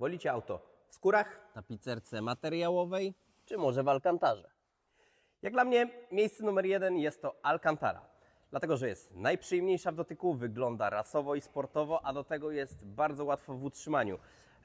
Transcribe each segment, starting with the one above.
Wolicie auto w skórach, tapicerce materiałowej. czy może w Alcantarze? Jak dla mnie miejsce numer jeden jest to Alcantara. Dlatego, że jest najprzyjemniejsza w dotyku, wygląda rasowo i sportowo, a do tego jest bardzo łatwo w utrzymaniu,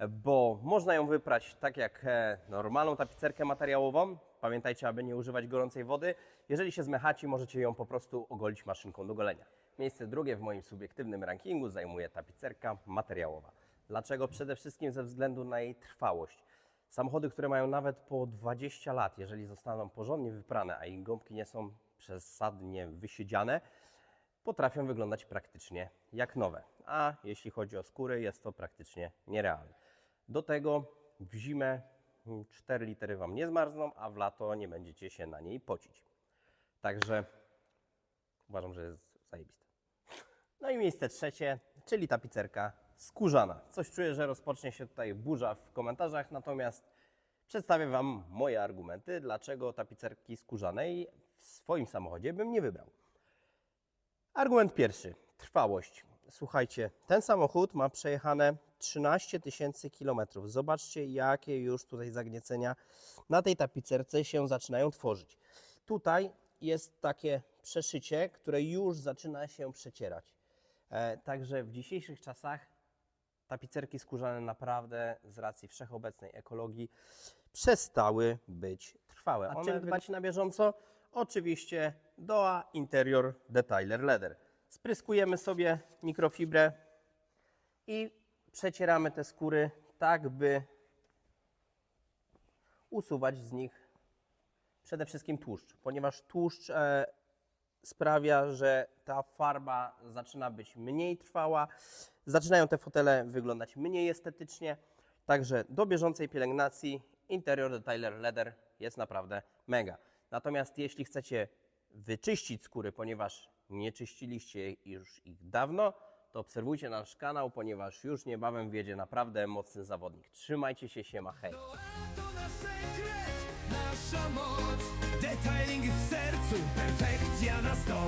bo można ją wyprać tak jak e, normalną tapicerkę materiałową. Pamiętajcie, aby nie używać gorącej wody. Jeżeli się zmechaci, możecie ją po prostu ogolić maszynką do golenia. Miejsce drugie w moim subiektywnym rankingu zajmuje tapicerka materiałowa. Dlaczego? Przede wszystkim ze względu na jej trwałość. Samochody, które mają nawet po 20 lat, jeżeli zostaną porządnie wyprane, a ich gąbki nie są przesadnie wysiedziane, potrafią wyglądać praktycznie jak nowe. A jeśli chodzi o skóry, jest to praktycznie nierealne. Do tego w zimę mm, 4 litery Wam nie zmarzną, a w lato nie będziecie się na niej pocić. Także uważam, że jest zajebiste. No i miejsce trzecie, czyli tapicerka skórzana. Coś czuję, że rozpocznie się tutaj burza w komentarzach, natomiast przedstawię Wam moje argumenty, dlaczego tapicerki skórzanej w swoim samochodzie bym nie wybrał. Argument pierwszy. Trwałość. Słuchajcie, ten samochód ma przejechane 13 tysięcy kilometrów. Zobaczcie, jakie już tutaj zagniecenia na tej tapicerce się zaczynają tworzyć. Tutaj jest takie przeszycie, które już zaczyna się przecierać. E, także w dzisiejszych czasach tapicerki skórzane naprawdę z racji wszechobecnej ekologii przestały być trwałe. A czym czym dbać na bieżąco? Oczywiście Doa Interior Detailer Leather. Spryskujemy sobie mikrofibrę i przecieramy te skóry tak, by usuwać z nich przede wszystkim tłuszcz, ponieważ tłuszcz e, sprawia, że ta farba zaczyna być mniej trwała, zaczynają te fotele wyglądać mniej estetycznie, także do bieżącej pielęgnacji Interior Detailer Leather jest naprawdę mega. Natomiast jeśli chcecie wyczyścić skóry, ponieważ nie czyściliście już ich dawno, to obserwujcie nasz kanał, ponieważ już niebawem wjedzie naprawdę mocny zawodnik. Trzymajcie się, siema, hej! Nasza moc Detailing w sercu, perfekcja na sto